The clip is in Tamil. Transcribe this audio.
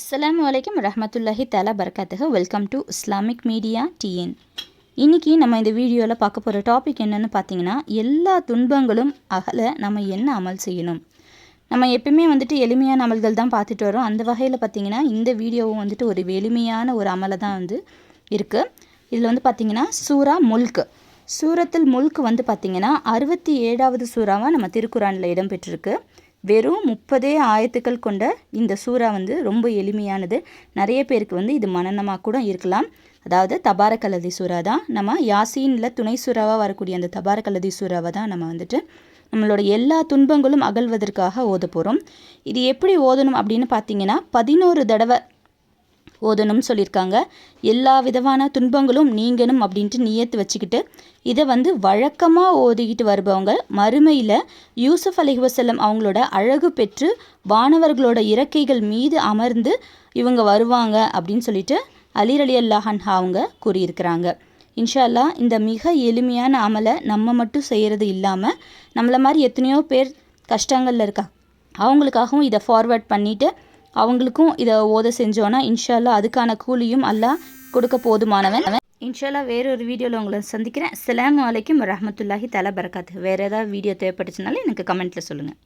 அஸ்லாம் வலைக்கம் ரஹமத்துல்லாஹி தலா பரக்காத்துஹ welcome to Islamic media TN இன்றைக்கி நம்ம இந்த வீடியோவில் பார்க்க போகிற டாபிக் என்னென்னு பார்த்தீங்கன்னா எல்லா துன்பங்களும் அகல நம்ம என்ன அமல் செய்யணும்? நம்ம எப்பயுமே வந்துட்டு எளிமையான அமல்கள் தான் பார்த்துட்டு வரோம். அந்த வகையில் பார்த்தீங்கன்னா இந்த வீடியோவும் வந்துட்டு ஒரு எளிமையான ஒரு அமலை தான் வந்து இருக்குது இதில் வந்து பார்த்தீங்கன்னா சூரா முல்க். சூரத்தில் முல்க் வந்து பார்த்திங்கன்னா அறுபத்தி ஏழாவது சூறாவாக நம்ம திருக்குறானில் இடம்பெற்றிருக்கு. வெறும் முப்பதே ஆயத்துக்கள் கொண்ட இந்த சூறா வந்து ரொம்ப எளிமையானது. நிறைய பேருக்கு வந்து இது மனநமாக கூட இருக்கலாம். அதாவது தபாரக்கல்லதி சூறா தான். நம்ம யாசீனில் துணை சூறாவாக வரக்கூடிய அந்த தபாரக்கல்லதி சூறாவை தான் நம்ம வந்துட்டு நம்மளோட எல்லா துன்பங்களும் அகல்வதற்காக ஓத போகிறோம் இது எப்படி ஓதணும் அப்படின்னு பார்த்தீங்கன்னா பதினோரு தடவை ஓதணும்னு சொல்லியிருக்காங்க. எல்லா விதமான துன்பங்களும் நீங்கணும் அப்படின்ட்டு நியத்து வச்சுக்கிட்டு இதை வந்து வழக்கமாக ஓதிக்கிட்டு வருபவங்க மறுமையில் யூசுஃப் அலி வசல்லம் அவங்களோட அழகு பெற்று வானவர்களோட இறக்கைகள் மீது அமர்ந்து இவங்க வருவாங்க அப்படின்னு சொல்லிட்டு அலிர் அலி அல்லாஹன் அவங்க கூறியிருக்கிறாங்க. இன்ஷா அல்லாஹ் இந்த மிக எளிமையான அமலை நம்ம மட்டும் செய்கிறது இல்லாமல் நம்மளை மாதிரி எத்தனையோ பேர் கஷ்டங்களில் இருக்கா அவங்களுக்காகவும் இதை ஃபார்வேர்ட் பண்ணிவிட்டு அவங்களுக்கும் இதை ஓத செஞ்சோன்னா இன்ஷால்லா அதுக்கான கூலியும் அல்லா கொடுக்க போதுமானவன். இன்ஷால்லா வேறொரு வீடியோவில் உங்களை சந்திக்கிறேன். அஸ்ஸலாமு வலைக்கும் ரஹமத்துல்லாஹி தலா பரக்காத்து வேறு ஏதாவது வீடியோ தேவைப்பட்டுச்சுனாலும் எனக்கு கமெண்ட்டில் சொல்லுங்கள்